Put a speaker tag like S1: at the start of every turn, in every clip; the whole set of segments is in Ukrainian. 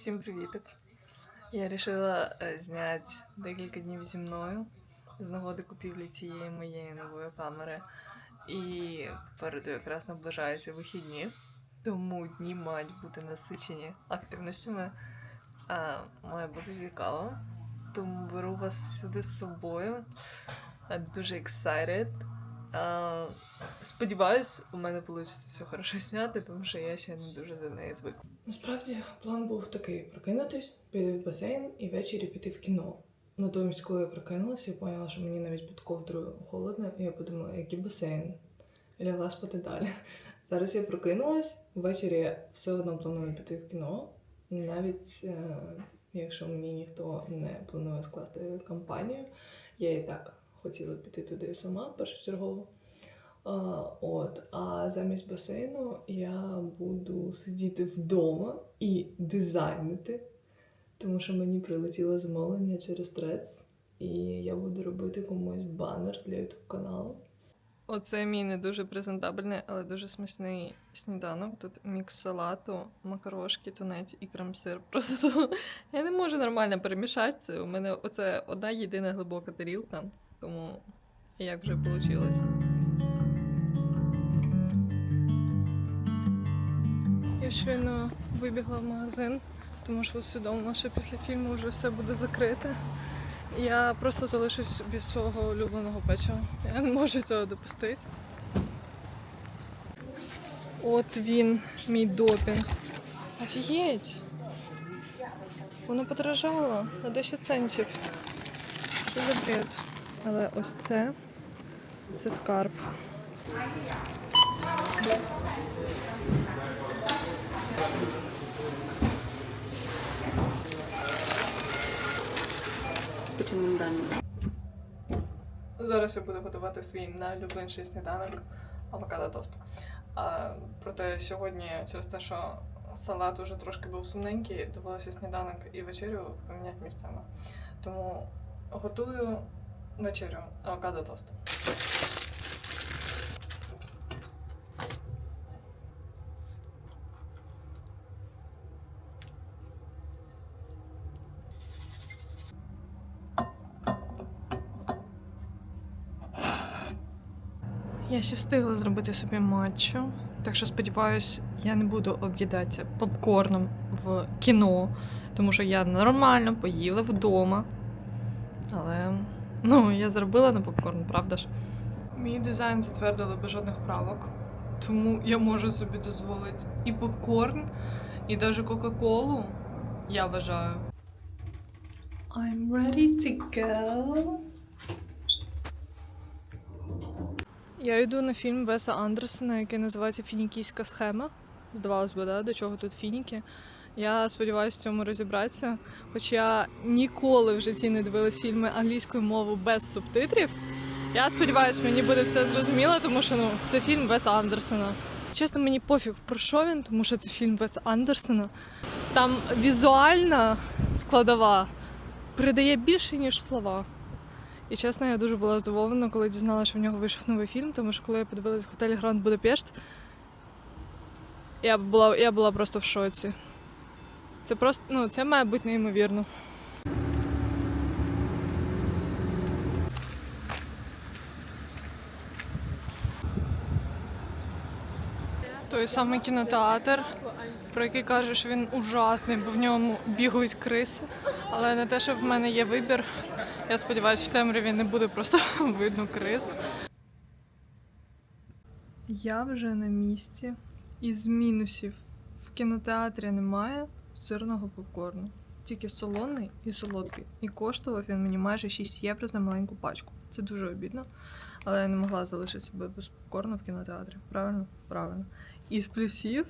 S1: Всім привітик! Я вирішила е, зняти декілька днів зі мною з нагоди купівлі цієї моєї нової камери. І попереду якраз наближаються вихідні, тому дні мають бути насичені активностями. А, має бути цікаво. Тому беру вас всюди з собою. Дуже excited. А, сподіваюсь, у мене вийде все хорошо зняти, тому що я ще не дуже до неї звикла.
S2: Насправді план був такий: прокинутись, піти в басейн і ввечері піти в кіно. Натомість, коли я прокинулася, я поняла, що мені навіть під ковдрою холодно, і я подумала, який басейн. І лягла спати далі. Зараз я прокинулась, ввечері я все одно планую піти в кіно, навіть е, якщо мені ніхто не планує скласти компанію, я і так хотіла піти туди сама першочергово. От, а замість басейну я буду сидіти вдома і дизайнити, тому що мені прилетіло замовлення через Threads, і я буду робити комусь банер для YouTube каналу.
S1: Оце мій не дуже презентабельний, але дуже смачний сніданок. Тут мікс салату, макарошки, тунець і крем-сир. Просто я не можу нормально перемішати це. У мене оце одна єдина глибока тарілка, тому як вже вийшло. Щойно вибігла в магазин, тому що усвідомила, що після фільму вже все буде закрите. Я просто залишусь без свого улюбленого печива. Я не можу цього допустити. От він, мій допінг. Офігеть! Воно подорожало на 10 центів. Що за бред? Але ось це це скарб.
S3: Dann.
S1: Зараз я буду готувати свій найлюбленший сніданок авокадо тост. Проте сьогодні, через те, що салат уже трошки був сумненький, довелося сніданок і вечерю поміняти місцями. Тому готую вечерю авокадо тост. Я ще встигла зробити собі матчу, так що сподіваюсь, я не буду об'їдатися попкорном в кіно, тому що я нормально поїла вдома. Але ну, я зробила на попкорн, правда ж? Мій дизайн затвердили без жодних правок, тому я можу собі дозволити і попкорн, і навіть Кока-Колу. Я вважаю. I'm ready to go. Я йду на фільм Веса Андерсена, який називається Фінікійська схема. Здавалось би, да? до чого тут фініки. Я сподіваюся в цьому розібратися. Хоч я ніколи в житті не дивилась фільми англійською мовою без субтитрів. Я сподіваюся, мені буде все зрозуміло, тому що ну, це фільм Веса Андерсена. Чесно, мені пофіг про що він, тому що це фільм Веса Андерсена. Там візуальна складова передає більше, ніж слова. І чесно, я дуже була здивована, коли дізналася, що в нього вийшов новий фільм, тому що коли я подивилась готель Гранд Будапешт, я була, я була просто в шоці. Це просто, ну, це має бути неймовірно. Той самий кінотеатр, про який кажуть, що він ужасний, бо в ньому бігають криси. Але не те, що в мене є вибір. Я сподіваюся, в темряві не буде просто видно крис. Я вже на місці. Із мінусів в кінотеатрі немає сирного попкорну. Тільки солоний і солодкий. І коштував він мені майже 6 євро за маленьку пачку. Це дуже обідно. Але я не могла залишити себе без попкорну в кінотеатрі. Правильно? Правильно. Із плюсів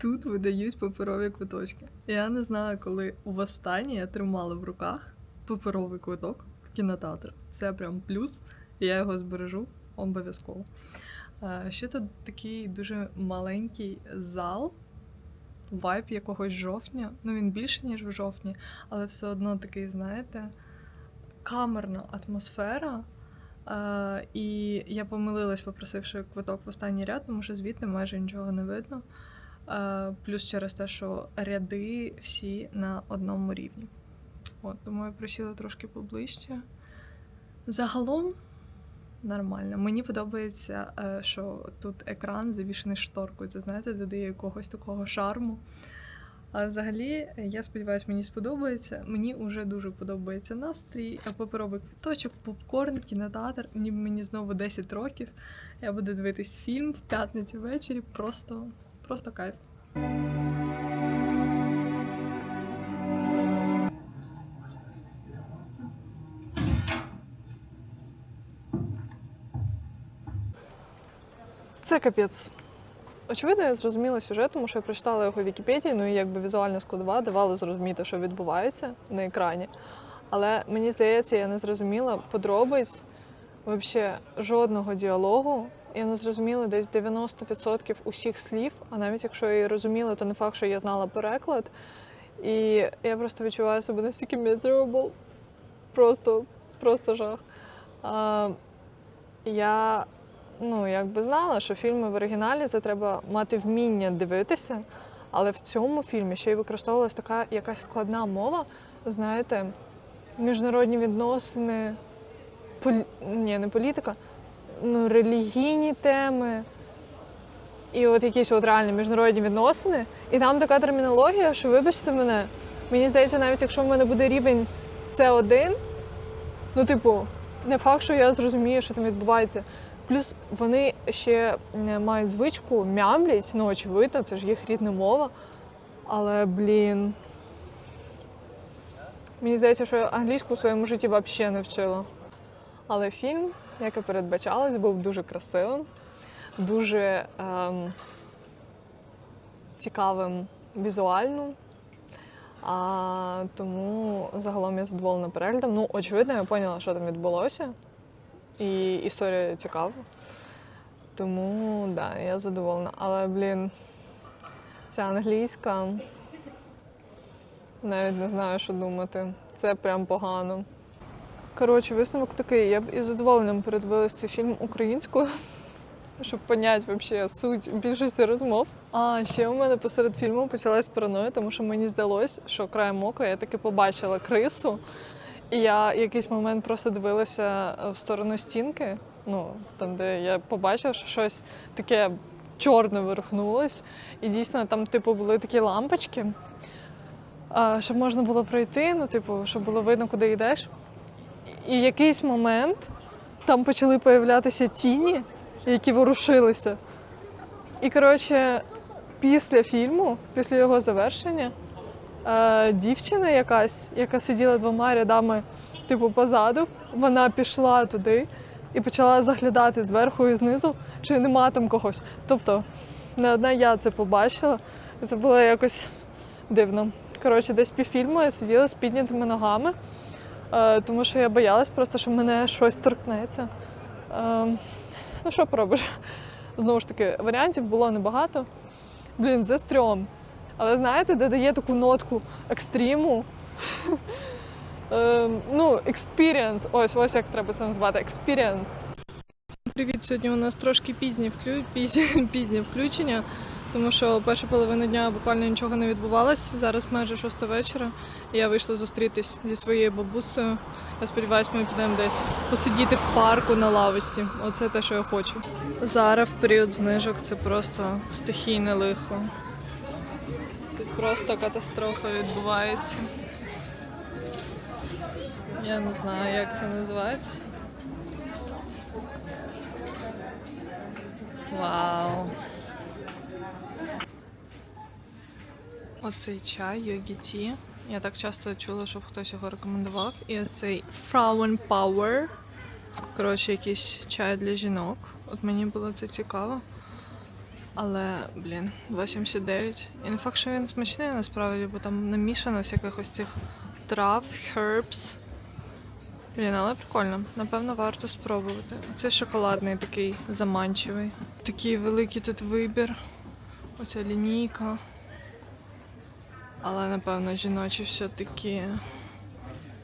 S1: тут видають паперові квиточки. Я не знаю, коли востаннє я тримала в руках паперовий квиток в кінотеатр. Це прям плюс, я його збережу обов'язково. Е, Ще тут такий дуже маленький зал, вайб якогось жовтня. Ну він більше, ніж в жовтні, але все одно такий, знаєте, камерна атмосфера. Е, і я помилилась, попросивши квиток в останній ряд, тому що звідти майже нічого не видно. Е, плюс через те, що ряди всі на одному рівні. От, тому я просіла трошки поближче. Загалом нормально. Мені подобається, е, що тут екран завішений шторкою. Це знаєте, додає якогось такого шарму. А взагалі, я сподіваюся, мені сподобається. Мені вже дуже подобається настрій, паперовий квиточок, попкорн, кінотеатр. Ніби мені знову 10 років. Я буду дивитись фільм в п'ятницю ввечері. Просто, просто кайф. Це капець. Очевидно, я зрозуміла сюжет, тому що я прочитала його в Вікіпедії, ну і якби візуальна складова давала зрозуміти, що відбувається на екрані. Але мені здається, я не зрозуміла подробиць взагалі жодного діалогу. Я не зрозуміла десь 90% усіх слів, а навіть якщо я і розуміла, то не факт, що я знала переклад. І я просто відчуваю себе настільки miserable. Просто, просто жах. А, я ну, якби знала, що фільми в оригіналі це треба мати вміння дивитися, але в цьому фільмі ще й використовувалась така якась складна мова, знаєте, міжнародні відносини, полі... ні, не політика, ну, релігійні теми. І от якісь от реальні міжнародні відносини. І там така термінологія, що вибачте мене, мені здається, навіть якщо в мене буде рівень С1, ну, типу, не факт, що я зрозумію, що там відбувається. Плюс вони ще мають звичку мямлять, ну очевидно, це ж їх рідна мова. Але, блін. Мені здається, що англійську в своєму житті взагалі не вчила. Але фільм, як і передбачалось, був дуже красивим, дуже ем, цікавим візуально. А, тому загалом я задоволена переглядом. Ну, очевидно, я поняла, що там відбулося. І історія цікава. Тому да, я задоволена. Але, блін, ця англійська. Навіть не знаю, що думати. Це прям погано. Коротше, висновок такий. Я б із задоволенням передивилась цей фільм українською, щоб поняти взагалі суть більшості розмов. А ще у мене посеред фільму почалась параноя, тому що мені здалось, що краєм ока я таки побачила крису. І я якийсь момент просто дивилася в сторону стінки, ну там, де я побачила, що щось таке чорне вирухнулось. І дійсно там, типу, були такі лампочки, щоб можна було пройти, ну, типу, щоб було видно, куди йдеш. І в якийсь момент там почали появлятися тіні, які ворушилися. І коротше, після фільму, після його завершення, е, дівчина якась, яка сиділа двома рядами, типу, позаду, вона пішла туди і почала заглядати зверху і знизу, чи нема там когось. Тобто, не одна я це побачила, і це було якось дивно. Коротше, десь півфільму я сиділа з піднятими ногами, тому що я боялась просто, що мене щось торкнеться. Е, ну, що поробиш? Знову ж таки, варіантів було небагато. Блін, це стрьом. Але знаєте, додає таку нотку екстриму. Е, ну, experience. Ось, ось як треба це назвати. Experience. Привіт, сьогодні у нас трошки пізнє, вклю... пізнє, пізнє включення, тому що першу половину дня буквально нічого не відбувалось. Зараз майже шоста вечора. І я вийшла зустрітись зі своєю бабусею. Я сподіваюся, ми підемо десь посидіти в парку на лавочці. Оце те, що я хочу. Зараз в період знижок це просто стихійне лихо. Тут просто катастрофа відбувається. Я не знаю, як це називається. Вау. Оцей чай Йогі Ті. Я так часто чула, щоб хтось його рекомендував. І оцей Frauen Power. Коротше, якийсь чай для жінок. От мені було це цікаво. Але, блін, 2,79. І не факт, що він смачний насправді, бо там намішано всяких ось цих трав, herbs. Блін, але прикольно. Напевно, варто спробувати. Це шоколадний такий заманчивий. Такий великий тут вибір. Оця лінійка. Але, напевно, жіночі все-таки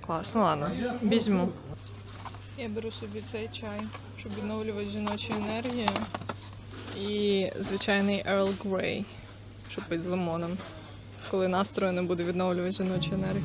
S1: клас. Ну ладно, візьму. Я беру собі цей чай, щоб відновлювати жіночу енергію. І звичайний Earl Grey. щоб пити з лимоном, коли настрою не буде відновлювати жіночу енергію.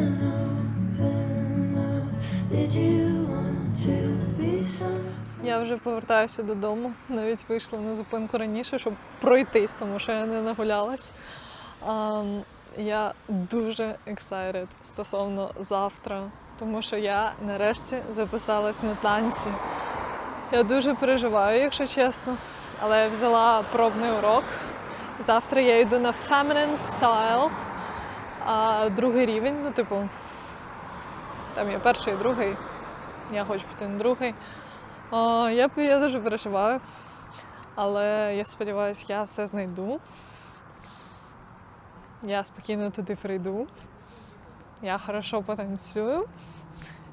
S1: Я вже повертаюся додому. Навіть вийшла на зупинку раніше, щоб пройтись, тому що я не нагулялась. Я дуже excited стосовно завтра, тому що я нарешті записалась на танці. Я дуже переживаю, якщо чесно, але я взяла пробний урок. Завтра я йду на feminine style, а другий рівень, ну, типу, там є перший і другий. Я хочу піти на другий. А, я, я дуже переживаю, але я сподіваюся, я все знайду. Я спокійно туди прийду. Я хорошо потанцюю.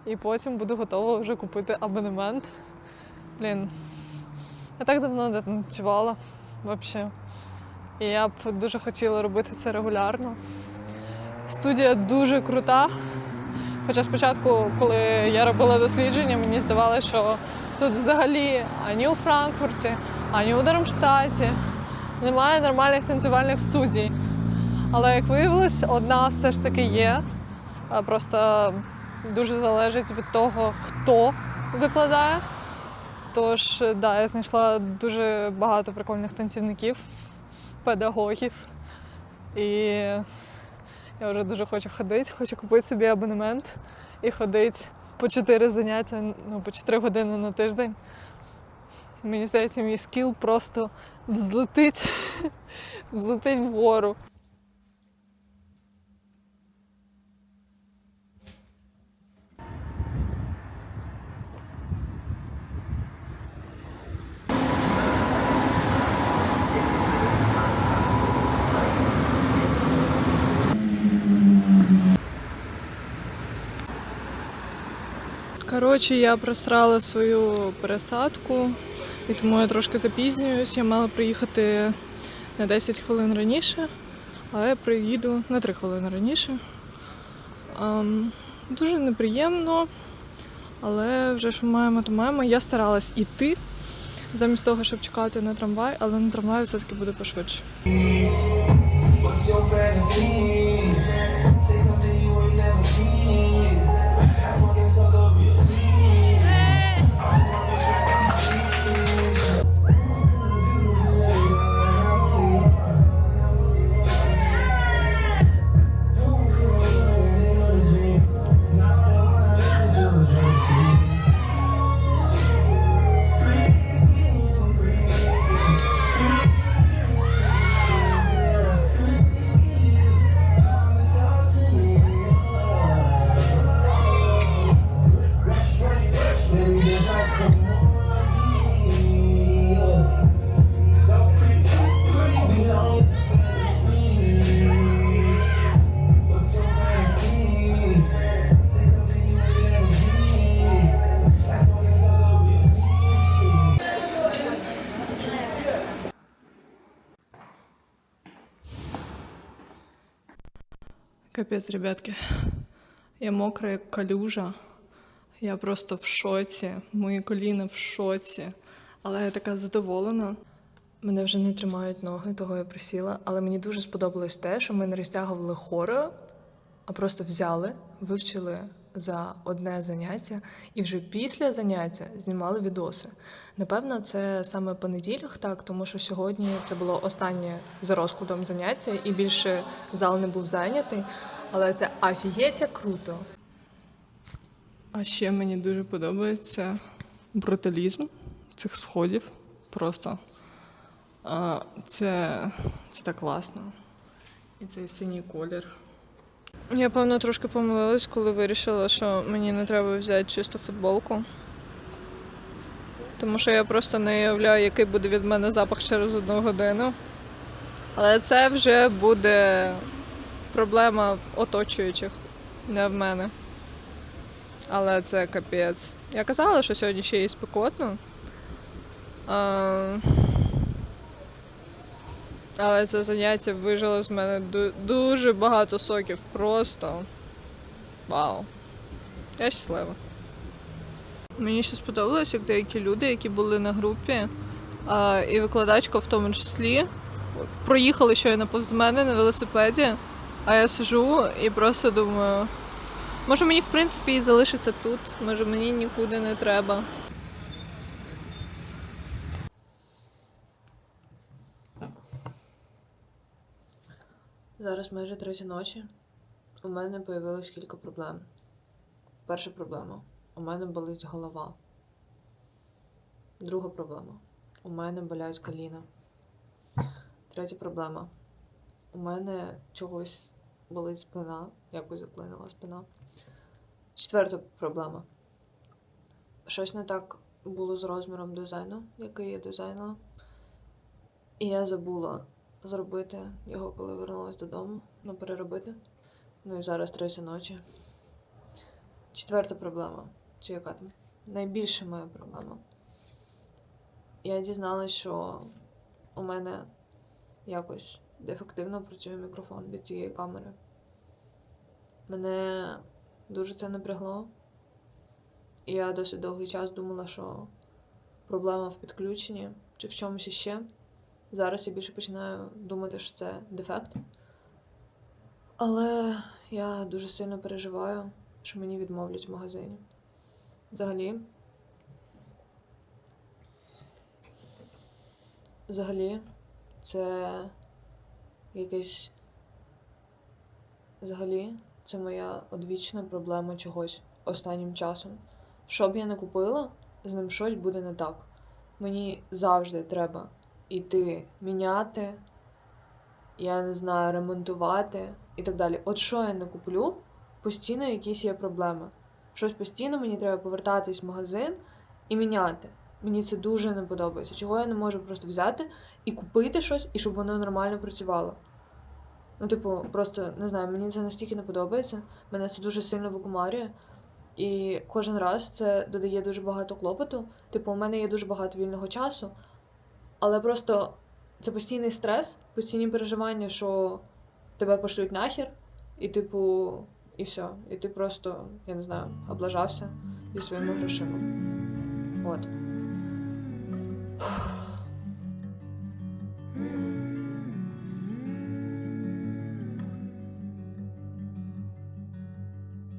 S1: І потім буду готова вже купити абонемент. Блін, я так давно не танцювала взагалі. І я б дуже хотіла робити це регулярно. Студія дуже крута. Хоча спочатку, коли я робила дослідження, мені здавалося, що тут взагалі ані у Франкфурті, ані у Дармштаті немає нормальних танцювальних студій. Але як виявилось, одна все ж таки є. Просто дуже залежить від того, хто викладає. Тож, да, я знайшла дуже багато прикольних танцівників, педагогів. І я вже дуже хочу ходити, хочу купити собі абонемент і ходити по 4 заняття, ну, по 4 години на тиждень. Мені здається, мій скіл просто взлетить, взлетить вгору. Коротше, я просрала свою пересадку, і тому я трошки запізнююсь. Я мала приїхати на 10 хвилин раніше, але я приїду на 3 хвилини раніше. Ем, дуже неприємно, але вже що маємо, то маємо. Я старалась іти замість того, щоб чекати на трамвай, але на трамвай все-таки буде пошвидше. Капець, ребятки. Я мокра, як калюжа. Я просто в шоці. Мої коліна в шоці. Але я така задоволена.
S2: Мене вже не тримають ноги, того я присіла, але мені дуже сподобалось те, що ми не розтягували хорео, а просто взяли, вивчили за одне заняття і вже після заняття знімали відоси. Напевно, це саме понеділок, так, тому що сьогодні це було останнє за розкладом заняття, і більше зал не був зайнятий. Але це афієть як круто.
S1: А ще мені дуже подобається бруталізм цих сходів. Просто а, це, це так класно. І цей синій колір.
S4: Я, певно, трошки помилилась, коли вирішила, що мені не треба взяти чисту футболку. Тому що я просто не уявляю, який буде від мене запах через одну годину. Але це вже буде проблема в оточуючих, не в мене. Але це капець. Я казала, що сьогодні ще і спекотно. А... Але це заняття вижило з мене дуже багато соків. Просто вау. Я щаслива. Мені ще сподобалось, як деякі люди, які були на групі, і викладачка в тому числі, проїхали щойно повз мене на велосипеді, а я сижу і просто думаю, може мені в принципі і залишиться тут, може мені нікуди не треба.
S1: Зараз майже третя ночі. У мене появилось кілька проблем. Перша проблема. У мене болить голова. Друга проблема. У мене болять коліна. Третя проблема. У мене чогось болить спина, якось заклинила спина. Четверта проблема. Щось не так було з розміром дизайну, який я дизайнила. І я забула зробити його, коли вернулась додому, ну, переробити. Ну і зараз третя ночі. Четверта проблема. Чи яка там? Найбільша моя проблема. Я дізналась, що у мене якось дефективно працює мікрофон від цієї камери. Мене дуже це напрягло. І я досить довгий час думала, що проблема в підключенні чи в чомусь іще. Зараз я більше починаю думати, що це дефект. Але я дуже сильно переживаю, що мені відмовлять в магазині. Взагалі. Взагалі, це якийсь. Взагалі, це моя одвічна проблема чогось останнім часом. Що б я не купила, з ним щось буде не так. Мені завжди треба іти міняти, я не знаю, ремонтувати і так далі. От що я не куплю, постійно якісь є проблеми. Щось постійно мені треба повертатись в магазин і міняти. Мені це дуже не подобається. Чого я не можу просто взяти і купити щось, і щоб воно нормально працювало. Ну, типу, просто не знаю, мені це настільки не подобається. Мене це дуже сильно викумарює. І кожен раз це додає дуже багато клопоту. Типу, у мене є дуже багато вільного часу, але просто це постійний стрес, постійні переживання, що тебе пошлють нахер, і типу, і все. І ти просто, я не знаю, облажався зі своїми грошима. От.